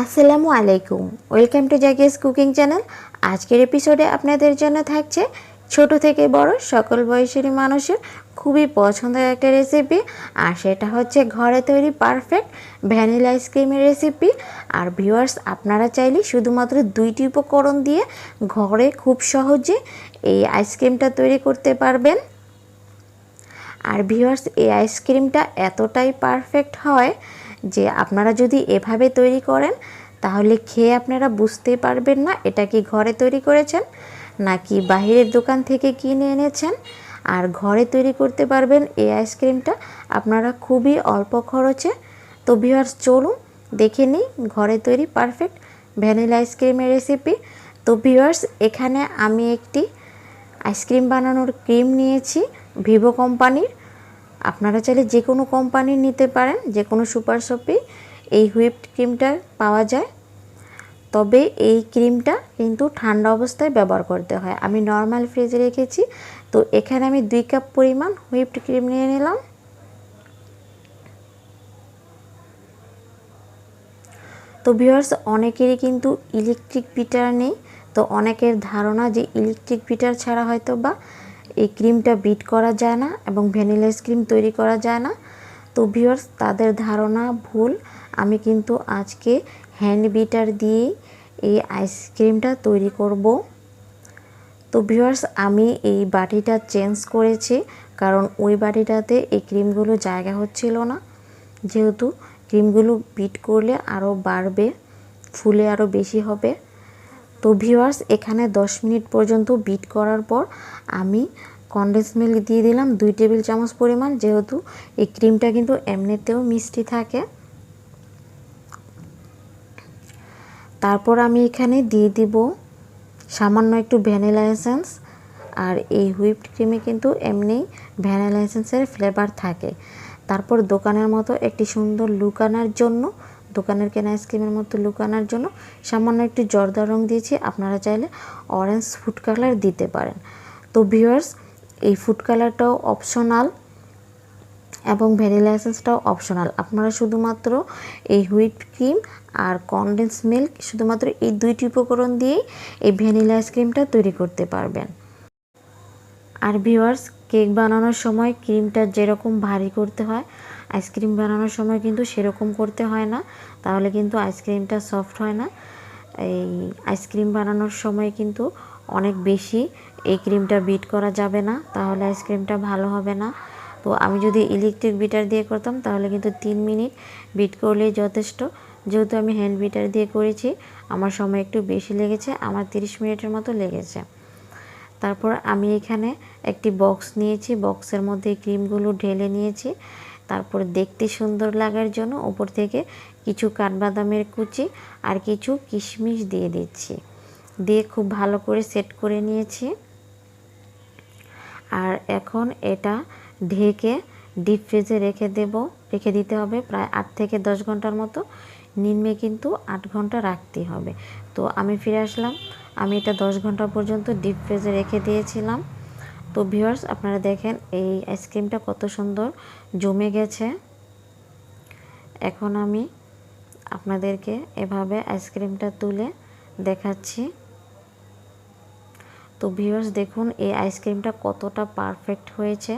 আসসালামু আলাইকুম। Welcome to Zakia's cooking channel আজকের এপিসোডে আপনাদের জন্য থাকছে ছোট থেকে বড় সকল বয়সের মানুষের খুবই পছন্দের একটা রেসিপি আর সেটা হচ্ছে ঘরে তৈরি পারফেক্ট ভ্যানিলা আইসক্রিমের রেসিপি আর ভিউয়ার্স আপনারা চাইলে শুধুমাত্র দুইটি উপকরণ দিয়ে ঘরে খুব সহজে এই আইসক্রিমটা তৈরি করতে পারবেন। আর ভিউয়ার্স এই আইসক্রিমটা এতটাই পারফেক্ট হয় যে আপনারা যদি এভাবে তৈরি করেন, তাহলে খেয়ে আপনারা বুঝতে পারবেন না এটা কি ঘরে তৈরি করেছেন, নাকি বাহিরের দোকান থেকে কিনে এনেছেন। আর ঘরে তৈরি করতে পারবেন এই আইসক্রিমটা আপনারা খুবই অল্প খরচে। তো ভিউয়ার্স চলুন দেখে নিই ঘরে তৈরি পারফেক্ট ভ্যানিলা আইসক্রিমের রেসিপি তো ভিউয়ার্স এখানে আমি একটি আইসক্রিম বানানোর ক্রিম নিয়েছি ভিভো কোম্পানির। আপনারা চাইলে যে কোনো কোম্পানির নিতে পারেন, যে কোনো সুপার শপে এই হুইপড ক্রিমটা পাওয়া যায়। তবে এই ক্রিমটা কিন্তু ঠান্ডা অবস্থায় ব্যবহার করতে হয়। আমি নর্মাল ফ্রিজে রেখেছি, তো এখানে আমি দুই কাপ পরিমাণ হুইপড ক্রিম নিয়ে নিলাম। তো ভিউয়ার্স অনেকেরই কিন্তু ইলেকট্রিক বিটার নেই, তো অনেকের ধারণা যে ইলেকট্রিক বিটার ছাড়া হয়তো বা এই ক্রিমটা বিট করা যায় না এবং ভ্যানিলা আইসক্রিম তৈরি করা যায় না। তো ভিউয়ার্স, তাদের ধারণা ভুল। আমি কিন্তু আজকে হ্যান্ড বিটার দিয়ে এই আইসক্রিমটা তৈরি করব। তো ভিউয়ার্স, আমি এই বাটিটা চেঞ্জ করেছি কারণ ওই বাটিটাতে এই ক্রিমগুলো জায়গা হচ্ছিল না। যেহেতু ক্রিমগুলো বিট করলে আরও বাড়বে, ফুলে আরও বেশি হবে। তো ভিউয়ার্স এখানে 10 মিনিট পর্যন্ত বিট করার পর আমি কনডেন্স মিল্ক দিয়ে দিলাম দুই টেবিল চামচ পরিমাণ, যেহেতু এই ক্রিমটা কিন্তু এমনিতেও মিষ্টি থাকে। তারপর আমি এখানে দিয়ে দিব সামান্য একটু ভ্যানিলা এসেন্স আর এই হুইপড ক্রিমে কিন্তু এমনি ভ্যানিলা এসেন্সের ফ্লেভার থাকে। তারপর দোকানের মতো একটি সুন্দর লুক আনার জন্য দোকানের কেনা আইসক্রিমের মতো লুকানোর জন্য সামান্য একটু জর্দা রং দিয়েছি। আপনারা চাইলে অরেঞ্জ ফুড কালার দিতে পারেন। তো ভিউয়ার্স এই ফুড কালারটাও অপশনাল এবং ভ্যানিলা এসেন্সটাও অপশনাল আপনারা শুধুমাত্র এই হুইপ ক্রিম আর কনডেন্স মিল্ক শুধুমাত্র এই দুইটি উপকরণ দিয়েই এই ভ্যানিলা আইসক্রিমটা তৈরি করতে পারবেন। আর ভিউয়ার্স কেক বানানোর সময় ক্রিমটা যেরকম ভারী করতে হয় আইসক্রিম বানানোর সময় কিন্তু সেরকম করতে হয় না। তাহলে কিন্তু আইসক্রিমটা সফট হয় না। এই আইসক্রিম বানানোর সময় কিন্তু অনেক বেশি এই ক্রিমটা বিট করা যাবে না। তাহলে আইসক্রিমটা ভালো হবে না। তো আমি যদি ইলেকট্রিক বিটার দিয়ে করতাম, তাহলে কিন্তু তিন মিনিট বিট করলেই যথেষ্ট। যেহেতু আমি হ্যান্ড বিটার দিয়ে করেছি, আমার সময় একটু বেশি লেগেছে, আমার 30 মিনিটের মতো লেগেছে। তারপর আমি এখানে একটি বক্স নিয়েছি। বক্সের মধ্যে ক্রিমগুলো ঢেলে নিয়েছি। তারপর দেখতে সুন্দর লাগার জন্য ওপর থেকে কিছু কাঠবাদামের কুচি আর কিছু কিশমিশ দিয়ে দিচ্ছি। দিয়ে খুব ভালো করে সেট করে নিয়েছি। আর এখন এটা ঢেকে ডিপ ফ্রিজে রেখে দেব। রেখে দিতে হবে প্রায় আট থেকে দশ ঘণ্টার মতো। নিম্নে কিন্তু আট ঘণ্টা রাখতে হবে। তো আমি ফিরে আসলাম। আমি এটা দশ ঘণ্টা পর্যন্ত ডিপ ফ্রিজে রেখে দিয়েছিলাম। তো ভিউয়ার্স, আপনারা দেখেন এই আইসক্রিমটা কত সুন্দর জমে গেছে। এখন আমি আপনাদেরকে এভাবে আইসক্রিমটা তুলে দেখাচ্ছি। তো ভিউয়ার্স, দেখুন এই আইসক্রিমটা কতটা পারফেক্ট হয়েছে।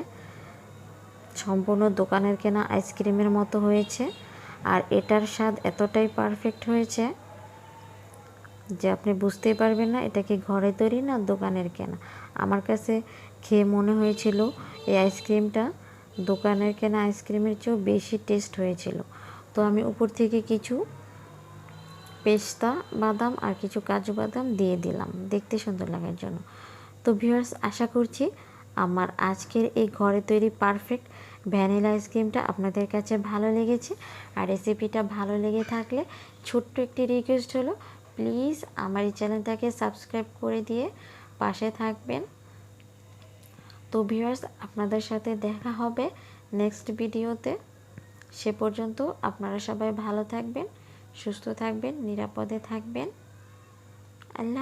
সম্পূর্ণ দোকানের কেনা আইসক্রিমের মতো হয়েছে। আর এটার স্বাদ এতটাই পারফেক্ট হয়েছে যে আপনি বুঝতেই পারবেন না এটা কি ঘরে তৈরি না দোকানের কেনা। আমার কাছে খেয়ে মনে হয়েছিল এই আইসক্রিমটা। দোকানের কেনা আইসক্রিমের চেয়েও বেশি টেস্ট হয়েছিল। তো আমি উপর থেকে কিছু পেস্তা, বাদাম আর কিছু কাজু বাদাম দিয়ে দিলাম। দেখতে সুন্দর লাগার জন্য। তো ভিউয়ার্স আশা করছি আমার আজকের এই ঘরে তৈরি পারফেক্ট ভ্যানিলা আইসক্রিমটা আপনাদের কাছে ভালো লেগেছে। আর রেসিপিটা ভালো লেগে থাকলে ছোট্ট একটি রিকোয়েস্ট হলো প্লিজ আমার এই চ্যানেলটাকে সাবস্ক্রাইব করে দিয়ে পাশে থাকবেন। তো ভিউয়ার্স আপনাদের সাথে দেখা হবে নেক্সট ভিডিওতে সে পর্যন্ত আপনারা সবাই ভালো থাকবেন, সুস্থ থাকবেন, নিরাপদে থাকবেন। আল্লাহ